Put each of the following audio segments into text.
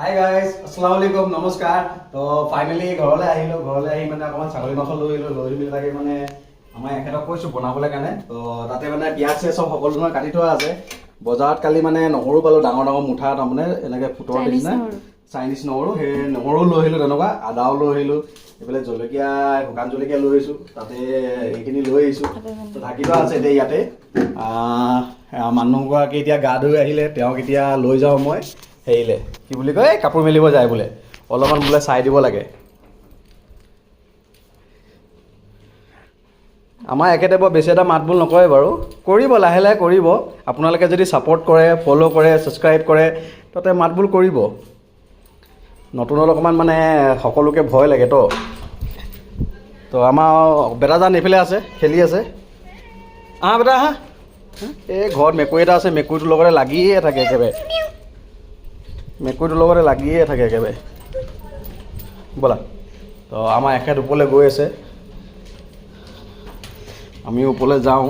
Hi guys আসসালামু আলাইকুম নমস্কাৰ তো ফাইনেলি ঘৰলৈ আহিলোঁ ঘৰলৈ আহি মানে অকণমান ছাগলী মাংস লৈ আহিলোঁ লৈ মেলি মানে আমাৰ এখেতক কৈছোঁ বনাবলৈ কাৰণে। তো তাতে মানে পিঁয়াজ চিয়াজ চব সকলো ধৰণৰ কাটি থোৱা আছে। বজাৰত কালি মানে নহৰু পালোঁ ডাঙৰ ডাঙৰ মুঠা তাৰমানে এনেকৈ ফুটৰ নিচিনা। চাইনিজ নহৰু সেই নহৰু লৈ আহিলোঁ তেনেকুৱা আদাও লৈ আহিলোঁ। এইফালে জলকীয়া শুকান জলকীয়া লৈ আহিছোঁ তাতে এইখিনি লৈ আহিছোঁ। তো ঢাকি থোৱা আছে এতিয়া ইয়াতে। মানুহগৰাকী এতিয়া গা ধুই আহিলে তেওঁক এতিয়া লৈ যাওঁ মই। হেৰিলে কি বুলি কয় এই কাপোৰ মেলিব যায় বোলে। অলপমান বোলে চাই দিব লাগে। আমাৰ একেতে বৰ বেছি এটা মাত বোল নকৰে বাৰু। কৰিব লাহে লাহে কৰিব। আপোনালোকে যদি ছাপৰ্ট কৰে ফ'ল' কৰে ছাবস্ক্ৰাইব কৰে তাতে মাত বোল কৰিব। নতুনত অকণমান মানে সকলোকে ভয় লাগে তো। তো আমাৰ বেটাজান এইফালে আছে খেলি আছে। আহা বেটা আহা। এই ঘৰত মেকুৰী এটা আছে মেকুৰীটোৰ লগতে লাগিয়ে থাকে একেবাৰে। মেকুৰীটোৰ লগতে লাগিয়ে থাকে একেবাৰে। ব'লা। তো আমাৰ এখেত ওপৰলৈ গৈ আছে। আমি ওপৰলৈ যাওঁ।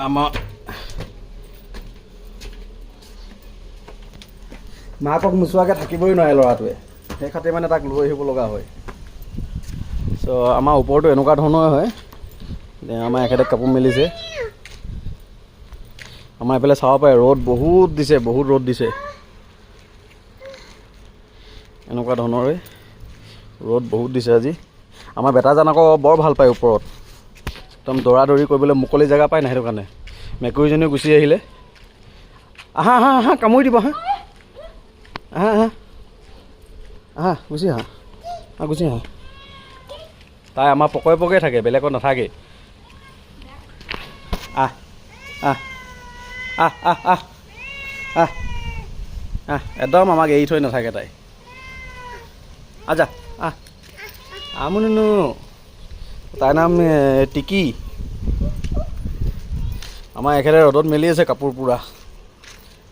আমাৰ মাকক নোচোৱাকৈ থাকিবই নোৱাৰে ল'ৰাটোৱে। সেই খাতে মানে তাক লৈ আহিব লগা হয়। চ' আমাৰ ওপৰতো এনেকুৱা ধৰণৰ হয়। আমাৰ এখেতে কাপোৰ মেলিছে। আমাৰ এইফালে চাব পাৰে ৰ'দ বহুত দিছে বহুত ৰ'দ দিছে। এনেকুৱা ধৰণৰে ৰ'দ বহুত দিছে আজি। আমাৰ বেটাজান আকৌ বৰ ভাল পায় ওপৰত। একদম দৌৰা দৌৰি কৰিবলৈ মুকলি জেগা পায় নাই সেইটো কাৰণে। মেকুৰীজনীও গুচি আহিলে। আহা আহা আহা কামুৰি দিব আহা। আহা আহা। গুচি আহা। আহা গুচি আহা। তাই আমাৰ পকৰে পকৰে থাকে বেলেগত নাথাকে আহ আহ। আহ আহ আহ একদম আমাক এৰি থৈ নাথাকে তাই। আজা আমুনুনু তাইৰ নাম টিকি। আমাৰ এখেতে ৰ'দত মেলি আছে কাপোৰ পূৰা।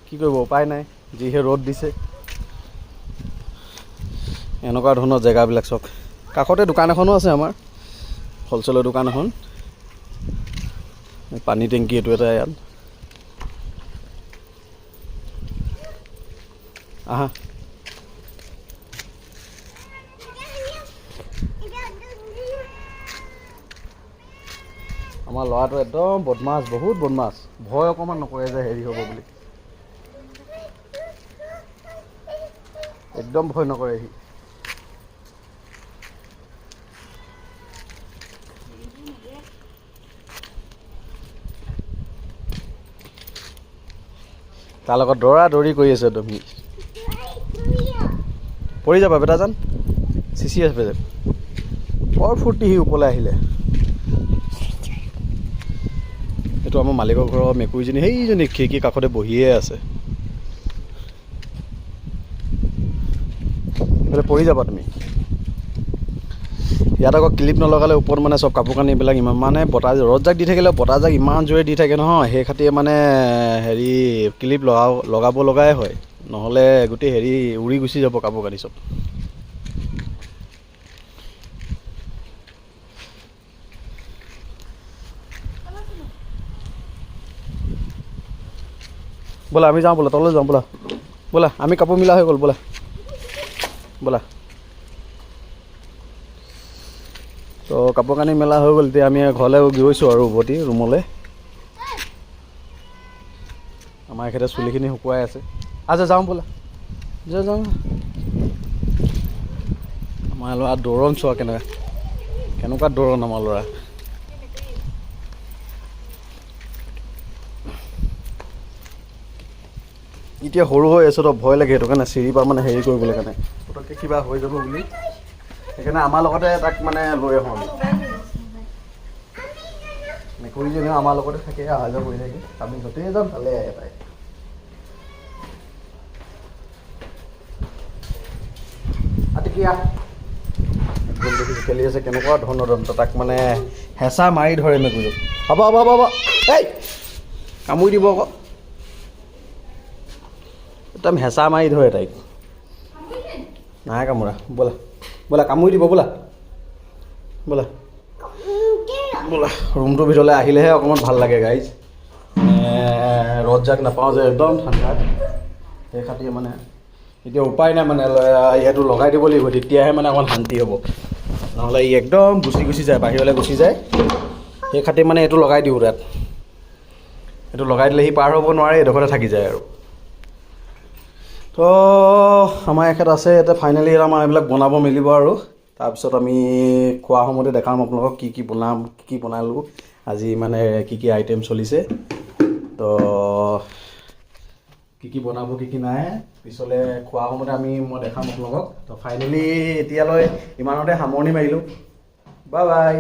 কি কৰিব উপায় নাই যিহে ৰ'দ দিছে। এনেকুৱা ধৰণৰ জেগাবিলাক চাওক কাষতে দোকান এখনো আছে আমাৰ হ'লচেলৰ দোকান এখন। পানী টেংকি এইটো এটা ইয়াত। আহা আমাৰ ল'ৰাটো একদম বদমাছ বহুত বদমাছ। ভয় অকণমান নকৰে যে হেৰি হ'ব বুলি। একদম ভয় নকৰে সি। তাৰ লগত দৌৰা দৌৰি কৰি আছে একদম সি পৰি যাবা বেটাজান চিচি আছে যে বৰ ফূৰ্তি সি ওপৰলৈ আহিলে। এইটো আমাৰ মালিকৰ ঘৰৰ মেকুৰীজনী, সেইজনী খিৰিকীৰ কাষতে বহিয়ে আছে। এইফালে পৰি যাবা তুমি। ইয়াত আকৌ ক্লিপ নলগালে ওপৰত মানে চব কাপোৰ কানি এইবিলাক ইমান মানে বতাহ ৰ'দজাক দি থাকিলে বতাহজাক ইমান জোৰে দি থাকে নহয়। সেই খাতিয়ে মানে হেৰি ক্লিপ লগাব লগাব লগাই হয়। নহ'লে গোটেই হেৰি উৰি গুচি যাব কাপোৰ কানি চব। ব'লা আমি যাওঁ ব'লা তললৈ যাওঁ ব'লা। ব'লা আমি কাপোৰ মিলা হৈ গ'ল ব'লা। ব'লা। তো কাপোৰ কানি মেলা হৈ গ'ল এতিয়া আমি ঘৰলৈ গৈছোঁ আৰু উভতি ৰুমলৈ। আমাৰ এখেতে চুলিখিনি শুকুৱাই আছে। আচ্ছা যাওঁ ব'লা। যাওঁ। আমাৰ ল'ৰা দৌৰণ চোৱা কেনেকুৱা কেনেকুৱা দৌৰণ আমাৰ ল'ৰা? এতিয়া সৰু হৈ আছোঁ তো ভয় লাগে সেইটো কাৰণে চিৰিৰ পৰা মানে হেৰি কৰিবলৈ কাৰণে। পটককৈ কিবা হৈ যাব বুলি। সেইকাৰণে আমাৰ লগতে তাক মানে লৈ আহোঁ আমি। মেকুৰীজনীও আমাৰ লগতে থাকে অহা যোৱা কৰি থাকে। আমি য'তেই যাম ভালে আহে তাই দেখিছোঁ খেলি আছে? কেনেকুৱা ধৰণৰ দন্ত? তাক মানে হেঁচা মাৰি ধৰে মেকুৰীটোক। হ'ব হ'ব হ'ব হ'ব। এই, কামুৰি দিব আকৌ। একদম হেঁচা মাৰি ধৰে তাইক। নাই কামোৰা। ব'লা ব'লা, কামুৰি দিব, ব'লা। ব'লা। ব'লা, ৰুমটোৰ ভিতৰলৈ আহিলেহে অকণমান ভালো লাগে গাইজ মানে ৰদজাক নাপাওঁ যে, একদম ঠাণ্ডাত। সেই খাতিয়ে মানে এতিয়া উপায় নাই মানে ইয়াতো লগাই দিব লাগিব তেতিয়াহে মানে অকণ শান্তি হ'ব। নহ'লে ই একদম গুচি গুচি যায় বাহিৰলৈ গুচি যায়। সেই খাতিয়ে মানে এইটো লগাই দিওঁ তাত। এইটো লগাই দিলে সি পাৰ হ'ব নোৱাৰে এইডোখৰতে থাকি যায় আৰু। তো আমাৰ এখেত আছে এতিয়া ফাইনেলি আমাৰ এইবিলাক বনাব মেলিব আৰু। তাৰপিছত আমি খোৱা সময়তে দেখাম আপোনালোকক কি কি বনাম কি কি বনালোঁ। আজি মানে কি কি আইটেম চলিছে। তো কি কি বনাব, কি কি নাই, পিছলৈ খোৱা সময়তে আমি মই দেখাম আপোনালোকক তো ফাইনেলি এতিয়ালৈ ইমানতে সামৰণি মাৰিলোঁ। Bye bye